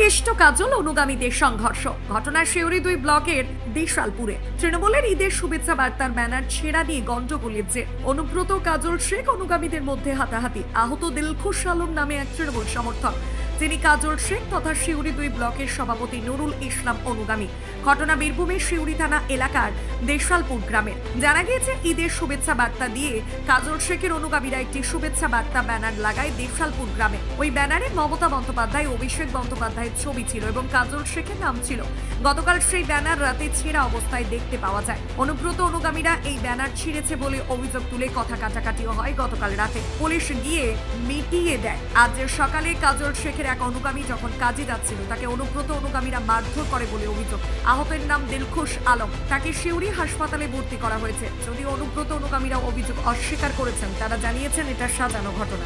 কেষ্ট কাজল অনুগামীদের সংঘর্ষ। ঘটনা শিউরি দুই ব্লকের দেশালপুরে। তৃণমূলের ঈদের শুভেচ্ছা বার্তার ব্যানার ছেড়া দিয়ে গণ্ডগোলের যে অনুব্রত কাজল শেখ অনুগামীদের মধ্যে হাতাহাতি। আহত দিলখুশ আলম নামে এক তৃণমূল সমর্থক। তিনি কাজল শেখ তথা শিউরি দুই ব্লকের সভাপতি নুরুল ইসলাম অনুগামী। ঘটনা বীরভূমের শিউরি থানা এলাকার দেশালপুর গ্রামের। জানা গিয়েছে, ঈদের শুভেচ্ছা বার্তা দিয়ে কাজল শেখের অনুগামীরা একটি শুভেচ্ছা বার্তা ব্যানার লাগায় দেশালপুর গ্রামে। ওই ব্যানারে মমতা বন্দ্যোপাধ্যায়, অভিষেক বন্দ্যোপাধ্যায়ের ছবি ছিল এবং কাজল শেখের নাম ছিল। গতকাল সেই ব্যানার রাতে ছেঁড়া অবস্থায় দেখতে পাওয়া যায়। অনুব্রত অনুগামীরা এই ব্যানার ছিঁড়েছে বলে অভিযোগ তুলে কথা কাটাকাটিও হয় গতকাল রাতে। পুলিশ গিয়ে মিটিয়ে দেয়। আজ সকালে কাজল শেখের এক অনুগামী যখন কাজে যাচ্ছিল তাকে অনুব্রত অনুগামীরা মারধর করে বলে অভিযোগ। আহতের নাম দিলখুশ আলম। তাকে শিউরি হাসপাতালে ভর্তি করা হয়েছে। যদিও অনুব্রত অনুগামীরা অভিযোগ অস্বীকার করেছেন তারা জানিয়েছেন এটা সাজানো ঘটনা।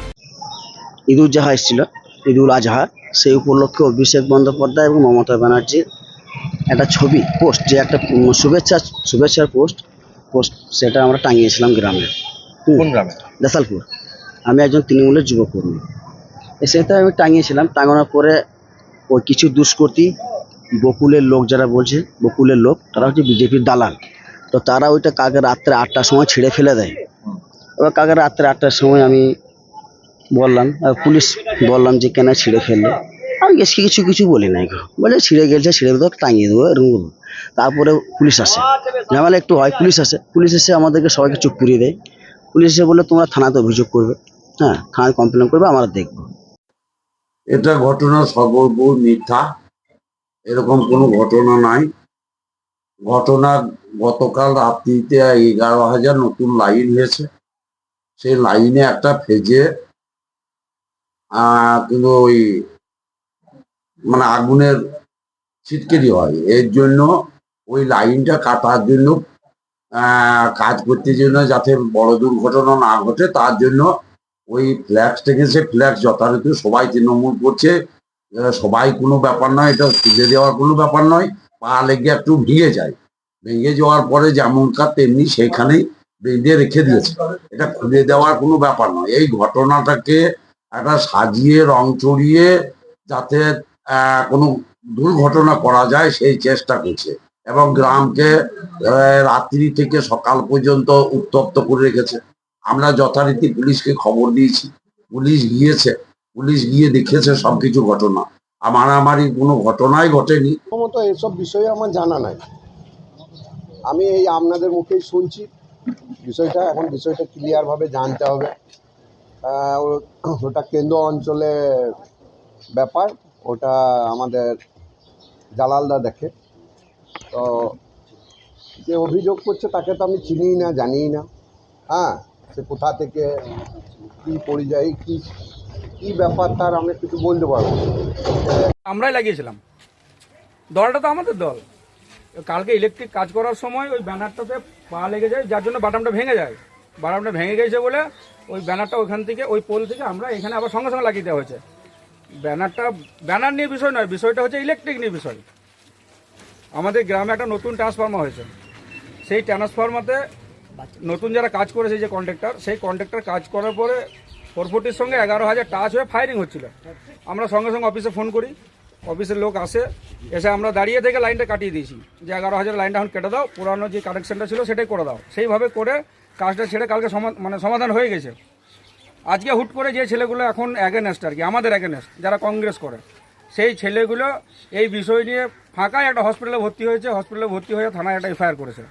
ঈদুল জাহা এসেছিল ঈদুল আজহা সেই উপলক্ষে অভিষেক বন্দ্যোপাধ্যায় এবং মমতা ব্যানার্জির একটা ছবি পোস্ট যে একটা শুভেচ্ছা শুভেচ্ছার পোস্ট পোস্ট সেটা আমরা টাঙিয়েছিলাম গ্রামে। কোন গ্রামে? দেসালপুর আমি একজন তৃণমূলের যুবকর্মী। সেটা আমি টাঙিয়েছিলাম, টাঙানোর পরে ওই কিছু দুষ্কর্তী বকুলের লোক যারা বলছে, বকুলের লোক, তারা হচ্ছে বিজেপির দালাল। তো তারা ওইটা কাকে রাত্রে আটটার সময় ছিঁড়ে ফেলে দেয়। এবার কাকে রাত্রে আটটার সময় আমি বললাম পুলিশ বললাম যে, কেন ছিঁড়ে ফেললে? আমি গেছি কিছু কিছু বলি নাই। বলে ছিঁড়ে গেছে, ছিঁড়ে দেবো, টাঙিয়ে দেবো, এরকম করব। তারপরে পুলিশ আসে। ঝামেলা একটু হয়, পুলিশ আসে। পুলিশ এসে আমাদেরকে সবাইকে চুপ করিয়ে দেয়। পুলিশ এসে বলে তোমরা থানাতে অভিযোগ করবে। হ্যাঁ থানায় কমপ্লেন করবে, আমরা দেখব। এটা ঘটনা সর্বপুর মিথ্যা। এরকম কোনো ঘটনা নাই। ঘটনা গতকাল রাত্রিতে এগারো হাজার নতুন লাইন হয়েছে। সেই লাইনে একটা ফেজে কিন্তু ওই মানে আগুনের ছিটকেরি হয়। এর জন্য ওই লাইনটা কাটার জন্য কাজ করতে জন্য যাতে বড় দুর্ঘটনা না ঘটে, তার জন্য ওই ফ্ল্যাক্স থেকে সে ফ্ল্যাক্স যথারীতি সবাই তৃণমূল করছে সবাই কোনো ব্যাপার নয়, এটা তুলে দেওয়ার কোনো ব্যাপার নয়, পা লেগে একটু ভেঙে যায়। ভেঙে যাওয়ার পরে যেমন কাজ তেমনি সেখানেই বেঁধে রেখে দিয়েছে। এটা খুলে দেওয়ার কোনো ব্যাপার নয়। এই ঘটনাটাকে একটা সাজিয়ে, রং চড়িয়ে যাতে কোনো দুর্ঘটনা করা যায়, সেই চেষ্টা করছে। এবং গ্রামকে রাত্রি থেকে সকাল পর্যন্ত উত্তপ্ত করে রেখেছে। আমরা যথারীতি পুলিশকে খবর দিয়েছি। পুলিশ গিয়েছে, পুলিশ গিয়ে দেখেছে সবকিছু ঘটনা। আর মারামারি কোনো ঘটনাই ঘটেনি। প্রথমত এসব বিষয়ে আমার জানা নাই। আমি এই আপনাদের মুখেই শুনছি। বিষয়টা এখন বিষয়টা ক্লিয়ারভাবে জানতে হবে। ওটা কেন্দ্র অঞ্চলে ব্যাপার। ওটা আমাদের জালালদা দেখে। তো, যে অভিযোগ করছে তাকে তো আমি চিনিই না, জানিই না। হ্যাঁ সে কোথা থেকে কী পরিযায়ী, কী কী ব্যাপার তার আমরা কিছু বলতে পারব আমরাই লাগিয়েছিলাম। দলটা তো আমাদের দল। কালকে ইলেকট্রিক কাজ করার সময় ওই ব্যানারটাতে পা লেগে যায়, যার জন্য বাটামটা ভেঙে যায়। বাটামটা ভেঙে গেছে বলে ওই ব্যানারটা ওইখান থেকে, ওই পোল থেকে আমরা এখানে আবার সঙ্গে সঙ্গে লাগিয়ে দেওয়া হয়েছে। ব্যানারটা, ব্যানার নিয়ে বিষয় নয়, বিষয়টা হচ্ছে ইলেকট্রিক নিয়ে বিষয়। আমাদের গ্রামে একটা নতুন ট্রান্সফর্মার হয়েছে। সেই ট্রান্সফর্মাতে নতুন যারা কাজ করেছে যে কন্ট্রাক্টর সেই কন্ট্রাক্টর কাজ করার পরে ফোরফোর্টির সঙ্গে এগারো হাজার টাচ হয়ে ফায়ারিং হচ্ছিল। আমরা সঙ্গে সঙ্গে অফিসে ফোন করি অফিসের লোক আসে, এসে আমরা দাঁড়িয়ে থেকে লাইনটা কাটিয়ে দিয়েছি। যে এগারো হাজার লাইনটা এখন কেটে দাও, পুরানো যে কানেকশনটা ছিল সেটাই করে দাও। সেইভাবে করে কাজটা ছেড়ে কালকে মানে সমাধান হয়ে গেছে। আজকে হুট করে যে ছেলেগুলো এখন অ্যাগেনেস্ট আর কি, আমাদের অ্যাগেনেস্ট যারা কংগ্রেস করে, সেই ছেলেগুলো এই বিষয় নিয়ে ফাঁকায় একটা হসপিটালে ভর্তি হয়েছে হসপিটালে ভর্তি হয়ে থানায় একটা এফআইআর করেছে।